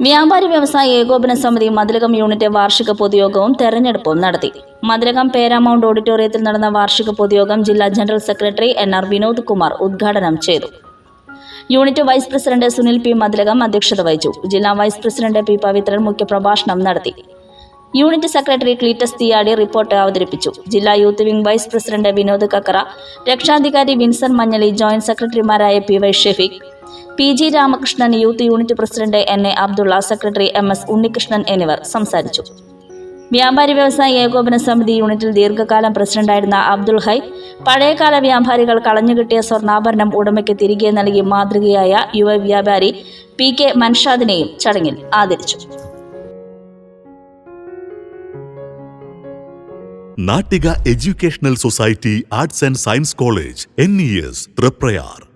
വ്യാപാരി വ്യവസായ ഏകോപന സമിതി മതിലകം യൂണിറ്റ് വാർഷിക പൊതുയോഗവും തെരഞ്ഞെടുപ്പും നടത്തി. മതിലകം പേരാമൗണ്ട് ഓഡിറ്റോറിയത്തിൽ നടന്ന വാർഷിക പൊതുയോഗം ജില്ലാ general secretary N R Vinod Kumar ഉദ്ഘാടനം ചെയ്തു. Unit vice president Sunil P Mathilakam അധ്യക്ഷത വഹിച്ചു. ജില്ലാ വൈസ് പ്രസിഡന്റ് പി പവിത്രൻ മുഖ്യപ്രഭാഷണം നടത്തി. Unit secretary Cleetus Thiyadi report അവതരിപ്പിച്ചു. ജില്ലാ youth wing vice president Vinod Kakkara രക്ഷാധികാരി വിൻസൻ മഞ്ഞളി ജോയിന്റ് സെക്രട്ടറിമാരായ P Y Shefeeq P G Ramakrishnan youth unit president N A Abdulla secretary M S Unnikrishnan എന്നിവർ സംസാരിച്ചു. വ്യാപാരി വ്യവസായ ഏകോപന സമിതി യൂണിറ്റിൽ ദീർഘകാലം പ്രസിഡന്റായിരുന്ന അബ്ദുൾ ഹൈ പഴയകാല വ്യാപാരികൾ കളഞ്ഞുകിട്ടിയ സ്വർണാഭരണം ഉടമയ്ക്ക് തിരികെ നൽകി മാതൃകയായ യുവ വ്യാപാരി പി കെ മൻഷാദിനെയും ചടങ്ങിൽ ആദരിച്ചു. Nattika educational society arts and science college N E S Triprayar.